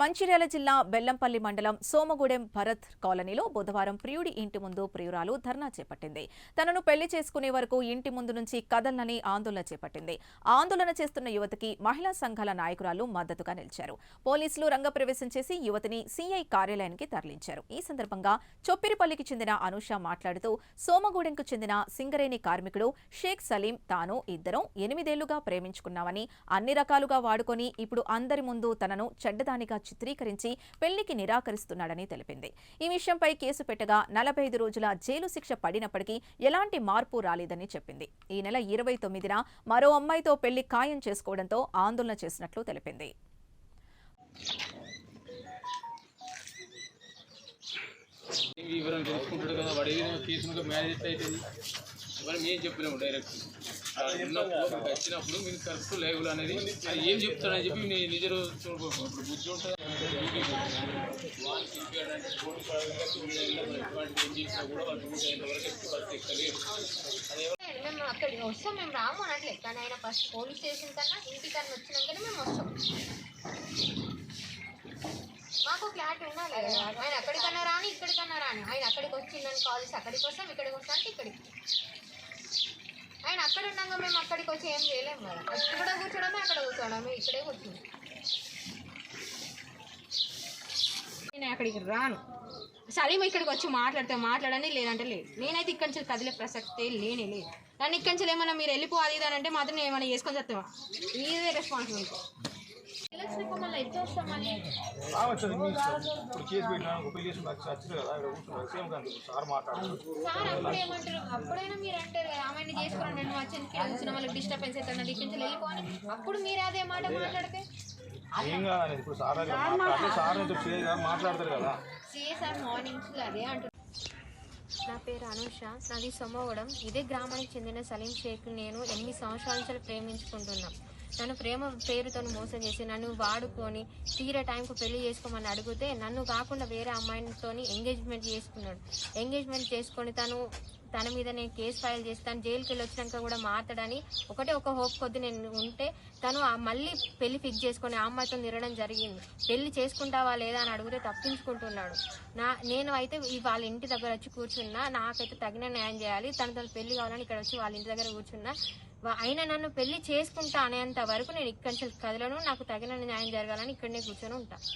మంచిర్యాల జిల్లా బెల్లంపల్లి మండలం సోమగూడెం భరత్ కాలనీలో బుధవారం ప్రియుడి ఇంటి ముందు ప్రియురాలు ధర్నా చేపట్టింది. తనను పెళ్ళి చేసుకునే వరకు ఇంటి ముందు నుంచి కదలనని ఆందోళన చేపట్టింది. ఆందోళన చేస్తున్న యువతికి మహిళా సంఘాల నాయకురాలు మద్దతుగా నిలిచారు. పోలీసులు రంగప్రవేశం చేసి యువతిని సీఐ కార్యాలయానికి తరలించారు. ఈ సందర్భంగా చొప్పిరిపల్లికి చెందిన అనూష మాట్లాడుతూ సోమగూడెంకు చెందిన సింగరేణి కార్మికుడు షేక్ సలీం తాను ఇద్దరం ఎనిమిదేళ్ళుగా ప్రేమించుకున్నామని అన్ని రకాలుగా వాడుకొని ఇప్పుడు అందరి ముందు తనను చెడ్డదానిగా చిత్రీకరించి పెళ్ళికి నిరాకరిస్తున్నాడని తెలిపింది. ఈ విషయంపై కేసు పెట్టగా నలభై ఐదు రోజుల జైలు శిక్ష పడినప్పటికీ ఎలాంటి మార్పు రాలేదని చెప్పింది. ఈ నెల ఇరవై తొమ్మిదిన మరో అమ్మాయితో పెళ్ళి ఖాయం చేసుకోవడంతో ఆందోళన చేసినట్లు తెలిపింది. వివరం తెలుసుకుంటాడు కదా వాడు ఏదైనా కేసునుగా మ్యారేజ్ అవుతుంది మరి మేము చెప్పినాము డైరెక్ట్. వచ్చినప్పుడు మీరు కరెక్ట్ లేవులు అనేది అది ఏం చెప్తాడని చెప్పి నేను నిజ రోజు చూడబోకు ఇప్పుడు బుద్ధి ఉంటుంది? వానికి ఇంకేంటంటే కోడి పడగా ఎటువంటి ఏం చేసినా కూడా వాళ్ళు డ్యూటీ అయిన ఎక్కువ బస్సు ఎక్కలేరు మేము అక్కడికి వస్తాం మేము రాము అనట్లే కానీ ఆయన ఫస్ట్ పోలీస్ స్టేషన్ కన్నా ఇంటికన్నా వచ్చినాకనే మేము వస్తాం. మాకు ఫ్లాట్ ఉండాలి ఆయన అక్కడికన్నా రాని ఇక్కడికన్నా రాని. ఆయన అక్కడికి వచ్చిందని కాల్స్ అక్కడికి వస్తాం ఇక్కడికి వస్తాం అంటే ఇక్కడికి. మేము అక్కడికి వచ్చి ఏం చేయలేము కదా ఇక్కడ కూర్చోడమే అక్కడ కూర్చోడమే ఇక్కడే కూర్చుంది నేను అక్కడికి రాను. సలీం ఇక్కడికి వచ్చి మాట్లాడితే మాట్లాడని లేదంటే లేదు. నేనైతే ఇక్కడి నుంచి కదిలే ప్రసక్తే లేనే లేదు. నన్ను ఇక్కడి నుంచి ఏమన్నా మీరు వెళ్ళిపోవాలి అని అంటే మాత్రం నేను ఏమైనా చేసుకొని చెప్తావా? మీదే రెస్పాన్సిబిలిటీ మళ్ళీ ఎట్లా వస్తాం మళ్ళీ రావచ్చు మీ ఇష్టం. ఇప్పుడు కేసు పెట్టినా పెళ్ళి చేసి నాకు కదా ఇక్కడ కూర్చున్నారు సేమ్ కానీ సార్ మాట్లాడారు అప్పుడు ఏమంటారు మీరు అంటారు చేసుకుని అప్పుడు మీరు అదే మాట మాట్లాడితే ఏం కాదు ఇప్పుడు సార్ మాట్లాడితే సార్ మాట్లాడతారు కదా మార్నింగ్స్ అదే అంటారు నా పేరు అనుష నాది సొమ్మగూడెం ఇదే గ్రామానికి చెందిన సలీం షేక్ నేను ఎనిమిది సంవత్సరాల నుంచి ప్రేమించుకుంటున్నాం నన్ను ప్రేమ పేరుతో మోసం చేసి నన్ను వాడుకొని తీరే టైంకు పెళ్ళి చేసుకోమని అడిగితే నన్ను కాకుండా వేరే అమ్మాయితో ఎంగేజ్మెంట్ చేసుకున్నాడు. ఎంగేజ్మెంట్ చేసుకొని తను తన మీద నేను కేసు ఫైల్ చేస్తాను జైలుకి వెళ్ళి వచ్చినాక కూడా మాట్లాడని ఒకటే ఒక హోప్ కొద్ది నేను ఉంటే తను మళ్ళీ పెళ్ళి ఫిక్స్ చేసుకొని ఆ అమ్మాయితో తిరగడం జరిగింది. పెళ్ళి చేసుకుంటావా లేదా అని అడిగితే తప్పించుకుంటున్నాడు. నా నేను అయితే వాళ్ళ ఇంటి దగ్గర వచ్చి కూర్చున్నా నాకైతే తగిన న్యాయం చేయాలి తనతో తన పెళ్ళి కావాలని ఇక్కడ వచ్చి వాళ్ళ ఇంటి దగ్గర కూర్చున్నా. అయినా నన్ను పెళ్ళి చేసుకుంటా అనేంత వరకు నేను ఇక్కడి నుంచి కదలను నాకు తగిన న్యాయం జరగాలని ఇక్కడనే కూర్చొని ఉంటాను